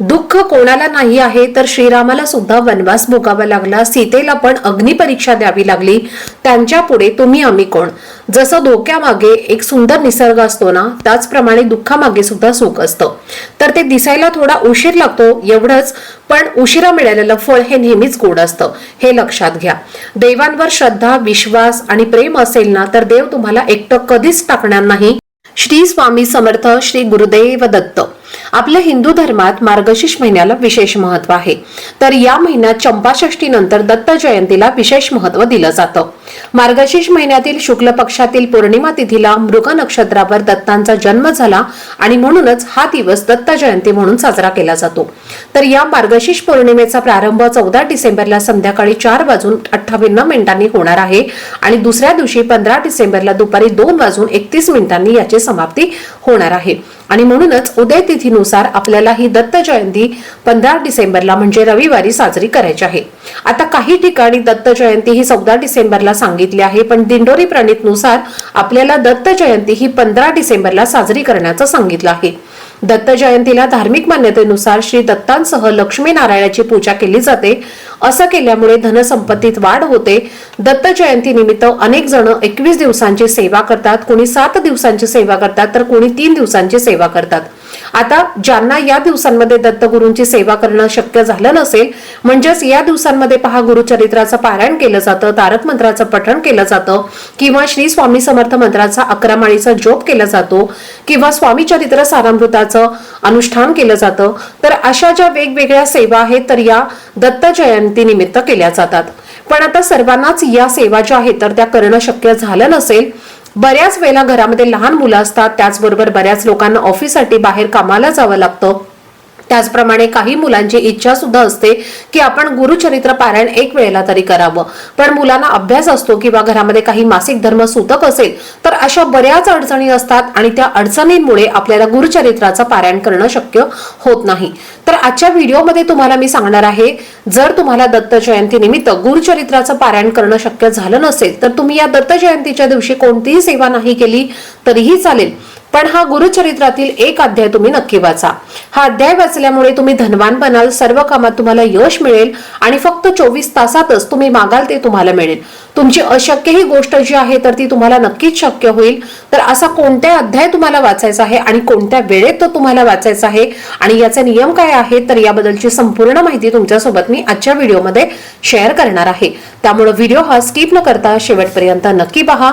दुःख कोणाला नाही आहे तर श्रीरामाला सुद्धा वनवास भोगावा लागला. सीतेला पण अग्निपरीक्षा द्यावी लागली. त्यांच्या पुढे तुम्ही आम्ही कोण? जसं धोक्यामागे एक सुंदर निसर्ग असतो ना त्याचप्रमाणे दुःखामागे सुद्धा सुख असतं. तर ते दिसायला थोडा उशीर लागतो एवढंच पण उशिरा मिळालेलं फळ हे नेहमीच गोड असतं. हे लक्षात घ्या. देवांवर श्रद्धा विश्वास आणि प्रेम असेल ना तर देव तुम्हाला एकटं कधीच टाकणार नाही. श्री स्वामी समर्थ श्री गुरुदेव दत्त. आपल्या हिंदू धर्मात मार्गशीर्ष महिन्याला विशेष महत्त्व आहे. तर या महिन्यात चंपाषष्ठी नंतर दत्त जयंतीला विशेष महत्त्व दिलं जातं. मार्गशीर्ष महिन्यातील शुक्ल पक्षातील पौर्णिमा तिथीला मृग नक्षत्रावर दत्तांचा जन्म झाला आणि म्हणूनच हा दिवस दत्त जयंती म्हणून साजरा केला जातो. तर या मार्गशीर्ष पौर्णिमेचा प्रारंभ चौदा डिसेंबरला संध्याकाळी चार वाजून अठ्ठावन्न मिनिटांनी होणार आहे आणि दुसऱ्या दिवशी पंधरा डिसेंबरला दुपारी दोन वाजून एकतीस मिनिटांनी याची समाप्ती होणार आहे. आणि म्हणूनच उदय तिथीनुसार आपल्याला ही दत्त जयंती पंधरा डिसेंबरला म्हणजे रविवारी साजरी करायची आहे. आता काही ठिकाणी दत्त जयंती ही चौदा डिसेंबरला सांगितली आहे पण दिंडोरी प्रणितनुसार आपल्याला दत्त जयंती ही पंधरा डिसेंबरला साजरी करण्याचं सांगितलं आहे. दत्त जयंतीला धार्मिक मान्यतेनुसार श्री दत्तांसह लक्ष्मी नारायणाची पूजा केली जाते. असं केल्यामुळे धनसंपत्तीत वाढ होते. दत्त जयंती निमित्त अनेक जण एकवीस दिवसांची सेवा करतात. कोणी सात दिवसांची सेवा करतात तर कोणी तीन दिवसांची सेवा करतात. आता ज्यांना या दिवसांमध्ये दत्तगुरूंची सेवा करणं शक्य झालं नसेल म्हणजेच या दिवसांमध्ये पहा गुरुचरित्राचं पारायण केलं जातं तारक मंत्राचं पठण केलं जातं किंवा श्री स्वामी समर्थ मंत्राचा अकरा माळीचा जोप केला जातो किंवा स्वामी चरित्र सारामृताचं अनुष्ठान केलं जातं तर अशा ज्या वेगवेगळ्या सेवा आहेत तर या दत्त जयंती निमित्त केल्या जातात. पण आता सर्वांनाच या सेवा ज्या आहेत तर त्या करणं शक्य झालं नसेल बऱ्याच वेळेला घरामध्ये लहान मुलं असतात त्याचबरोबर बऱ्याच लोकांना ऑफिससाठी बाहेर कामाला जावं लागतं. त्याचप्रमाणे काही मुलांची इच्छा सुद्धा असते की आपण गुरुचरित्र पारायण एक वेळेला तरी करावं. पण मुलांना अभ्यास असतो किंवा घरामध्ये काही मासिक धर्म सूतक असेल तर अशा बऱ्याच अडचणी असतात आणि त्या अडचणींमुळे आपल्याला गुरुचरित्राचं पारायण करणं शक्य होत नाही. तर आजच्या व्हिडिओमध्ये तुम्हाला मी सांगणार आहे जर तुम्हाला दत्त जयंती निमित्त गुरुचरित्राचं पारायण करणं शक्य झालं नसेल तर तुम्ही या दत्त जयंतीच्या दिवशी कोणतीही सेवा नाही केली तरीही चालेल. पण हा गुरुचरित्रातील एक अध्याय तुम्ही नक्की वाचा. हा अध्याय वाचल्यामुळे तुम्ही धनवान बनाल सर्व कामात तुम्हाला यश मिळेल आणि फक्त चोवीस तासातच तुम्ही मागाल ते तुम्हाला मिळेल. तुमची अशक्य ही गोष्ट जी आहे तर ती तुम्हाला नक्कीच शक्य होईल. तर असा कोणत्या अध्याय तुम्हाला वाचायचा आहे आणि कोणत्या वेळेत तो तुम्हाला वाचायचा आहे आणि याचे नियम काय आहेत तर याबद्दलची संपूर्ण माहिती तुमच्यासोबत मी आजच्या व्हिडिओमध्ये शेअर करणार आहे. त्यामुळे व्हिडिओ हा स्किप न करता शेवटपर्यंत नक्की पहा.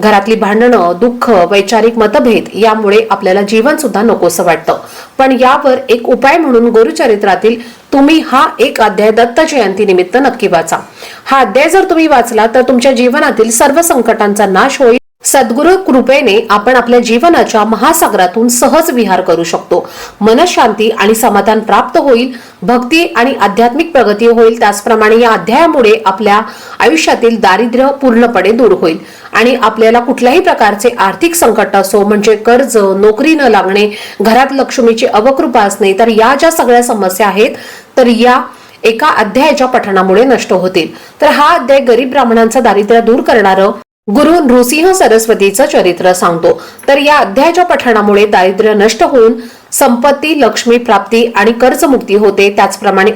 घरातली भांडणं दुःख वैचारिक मतभेद यामुळे आपल्याला जीवन सुद्धा नकोसं वाटतं. पण यावर एक उपाय म्हणून गुरुचरित्रातील तुम्ही हा एक अध्याय दत्त जयंती निमित्त नक्की वाचा. हा अध्याय जर तुम्ही वाचला तर तुमच्या जीवनातील सर्व संकटांचा नाश होईल. सद्गुरु कृपेने आपण आपल्या जीवनाच्या महासागरातून सहज विहार करू शकतो. मनशांती आणि समाधान प्राप्त होईल भक्ती आणि आध्यात्मिक प्रगती होईल. त्याचप्रमाणे या अध्यायामुळे आपल्या आयुष्यातील दारिद्र्य पूर्णपणे दूर होईल आणि आपल्याला कुठल्याही प्रकारचे आर्थिक संकट असो म्हणजे कर्ज नोकरी न लागणे घरात लक्ष्मीची अवकृपा असणे तर या ज्या सगळ्या समस्या आहेत तर या एका अध्यायाच्या पठणामुळे नष्ट होतील. तर हा अध्याय गरीब ब्राह्मणांचा दारिद्र्य दूर करणारं गुरु नृसिंह सरस्वतीचं चरित्र सांगतो. तर या अध्यायाच्या पठणामुळे दारिद्र्य नष्ट होऊन संपत्ती लक्ष्मी प्राप्ती आणि कर्जमुक्ती होते. त्याचप्रमाणे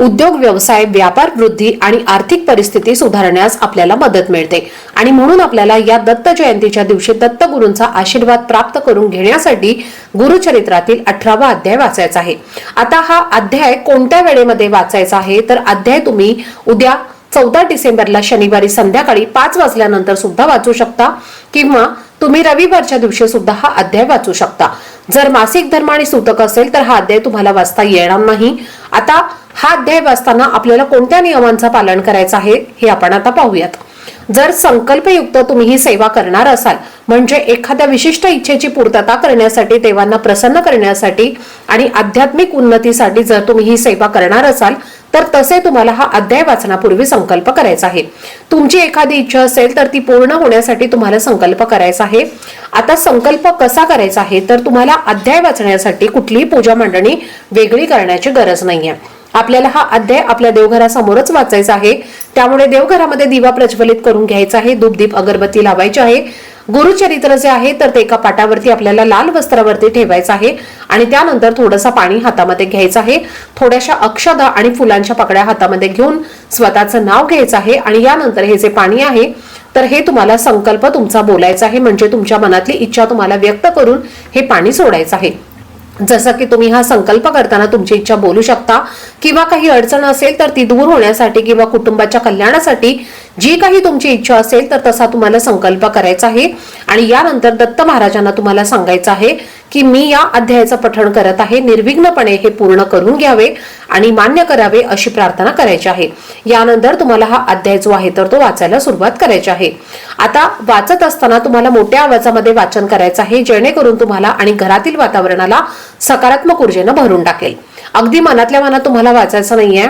उद्योग व्यवसाय व्यापार वृद्धी आणि आर्थिक परिस्थिती सुधारण्यास आपल्याला मदत मिळते. आणि म्हणून आपल्याला या दत्त जयंतीच्या दिवशी दत्त गुरूंचा आशीर्वाद प्राप्त करून घेण्यासाठी गुरुचरित्रातील अठरावा अध्याय वाचायचा आहे. आता हा अध्याय कोणत्या वेळेमध्ये वाचायचा आहे? तर अध्याय तुम्ही उद्या चौदा डिसेंबरला शनिवारी संध्याकाळी पाच वाजल्यानंतर सुद्धा वाचू शकता किंवा तुम्ही रविवारच्या दिवशी सुद्धा हा अध्याय वाचू शकता. जर मासिक धर्म आणि सूतक असेल तर हा अध्याय तुम्हाला वाचता येणार नाही. आता हा अध्याय वाचताना आपल्याला कोणत्या नियमांचं पालन करायचं आहे हे आपण आता पाहूयात. जर संकल्पयुक्त तुम्ही ही सेवा करणार असाल म्हणजे एखाद्या विशिष्ट इच्छेची पूर्तता करण्यासाठी देवांना प्रसन्न करण्यासाठी आणि आध्यात्मिक उन्नतीसाठी जर तुम्ही ही सेवा करणार असाल तर तसे तुम्हाला हा अध्याय वाचनापूर्वी संकल्प करायचा आहे. तुमची एखादी इच्छा असेल तर ती पूर्ण होण्यासाठी तुम्हाला संकल्प करायचा आहे. आता संकल्प कसा करायचा आहे तर तुम्हाला अध्याय वाचण्यासाठी कुठलीही पूजा मांडणी वेगळी करण्याची गरज नाहीये. आपल्याला हा अध्याय आपल्या देवघरासमोरच वाचायचा आहे. त्यामुळे देवघरामध्ये दिवा प्रज्वलित करून घ्यायचा आहे. दुपदीप अगरबत्ती लावायची आहे. गुरुचरित्र जे आहे तर ते एका पाटावरती आपल्याला लाल वस्त्रावरती ठेवायचं आहे. आणि त्यानंतर थोडंसं पाणी हातामध्ये घ्यायचं आहे. थोड्याशा अक्षदा आणि फुलांच्या पकड्या हातामध्ये घेऊन स्वतःचं नाव घ्यायचं आहे. आणि यानंतर हे जे पाणी आहे तर हे तुम्हाला संकल्प तुमचा बोलायचा आहे. म्हणजे तुमच्या मनातली इच्छा तुम्हाला व्यक्त करून हे पाणी सोडायचं आहे. जसं की तुम्ही हा संकल्प करताना तुमची इच्छा बोलू शकता किंवा काही अडचण असेल तर ती दूर होण्यासाठी किंवा कुटुंबाच्या कल्याणासाठी जी काही तुमची इच्छा असेल तर तसा तुम्हाला संकल्प करायचा आहे. आणि यानंतर दत्त महाराजांना तुम्हाला सांगायचं आहे की मी या अध्यायाचं पठण करत आहे. निर्विघ्नपणे हे पूर्ण करून घ्यावे आणि मान्य करावे अशी प्रार्थना करायची आहे. यानंतर तुम्हाला हा अध्याय जो आहे तर तो वाचायला सुरुवात करायची आहे. आता वाचत असताना तुम्हाला मोठ्या आवाजामध्ये वाचन करायचं आहे जेणेकरून तुम्हाला आणि घरातील वातावरणाला सकारात्मक ऊर्जेनं भरून टाकेल. अगदी मनातल्या मनात तुम्हाला वाचायचं नाहीये.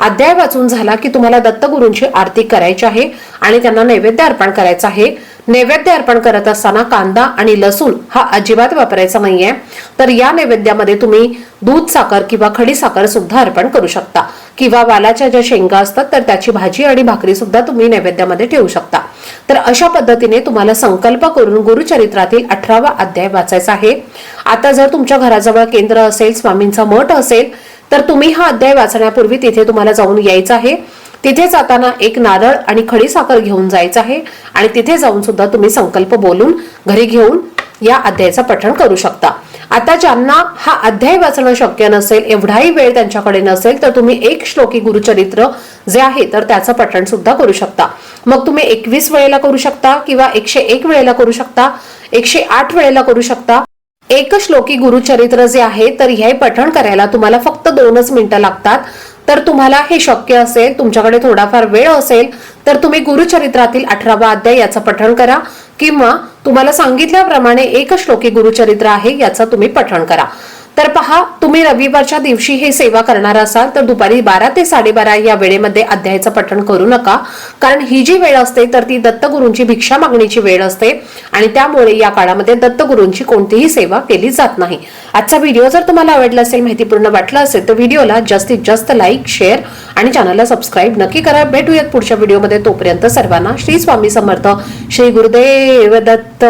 अध्याय वाचून झाला की तुम्हाला दत्तगुरूंची आरती करायची आहे आणि त्यांना नैवेद्य अर्पण करायचं आहे. नैवेद्य अर्पण करत असताना कांदा आणि लसूण हा अजिबात वापरायचा नाहीये. तर या नैवेद्यामध्ये तुम्ही दूध साखर किंवा खडी साखर सुद्धा अर्पण करू शकता. किंवा वालाच्या ज्या शेंगा असतात तर त्याची भाजी आणि भाकरी सुद्धा तुम्ही नैवेद्यामध्ये ठेवू शकता. तर अशा पद्धतीने तुम्हाला संकल्प करून गुरुचरित्रातील अठरावा अध्याय वाचायचा आहे. आता जर तुमच्या घराजवळ केंद्र असेल स्वामींचा मठ असेल तर तुम्ही हा अध्याय वाचण्यापूर्वी तिथे तुम्हाला जाऊन यायचं आहे. तिथे जाताना एक नारळ आणि खडी साखर घेऊन जायचं आहे. आणि तिथे जाऊन सुद्धा तुम्ही संकल्प बोलून घरी घेऊन या अध्यायाचं पठण करू शकता. आता ज्यांना हा अध्याय वाचणं शक्य नसेल एवढाही वेळ त्यांच्याकडे नसेल तर तुम्ही एक श्लोकी गुरुचरित्र जे आहे तर त्याचं पठण सुद्धा करू शकता. मग तुम्ही एकवीस वेळेला करू शकता किंवा एकशे एक वेळेला करू शकता एकशे आठ वेळेला करू शकता. एक श्लोकी गुरुचरित्र जे आहे तर हे पठण करायला तुम्हाला फक्त दोनच मिनिटं लागतात. तर तुम्हाला हे शक्य असेल तुमच्याकडे थोडाफार वेळ असेल तर तुम्ही गुरुचरित्रातील अठरावा अध्याय याचं पठण करा. किंवा तुम्हाला सांगितल्याप्रमाणे एक श्लोकी गुरुचरित्र आहे याचं तुम्ही पठण करा. तर पहा तुम्ही रविवारच्या दिवशी हे सेवा करणार असाल तर दुपारी बारा ते साडेबारा या वेळेमध्ये अध्यायाचं पठण करू नका. कारण ही जी वेळ असते तर ती दत्तगुरूंची भिक्षा मागणीची वेळ असते आणि त्यामुळे या काळामध्ये दत्तगुरूंची कोणतीही सेवा केली जात नाही. आजचा व्हिडिओ जर तुम्हाला आवडला असेल माहितीपूर्ण वाटला असेल तर व्हिडिओला जास्तीत जास्त लाईक शेअर आणि चॅनलला सबस्क्राईब नक्की करा. भेटूयात पुढच्या व्हिडिओमध्ये. तोपर्यंत सर्वांना श्री स्वामी समर्थ श्री गुरुदेव दत्त.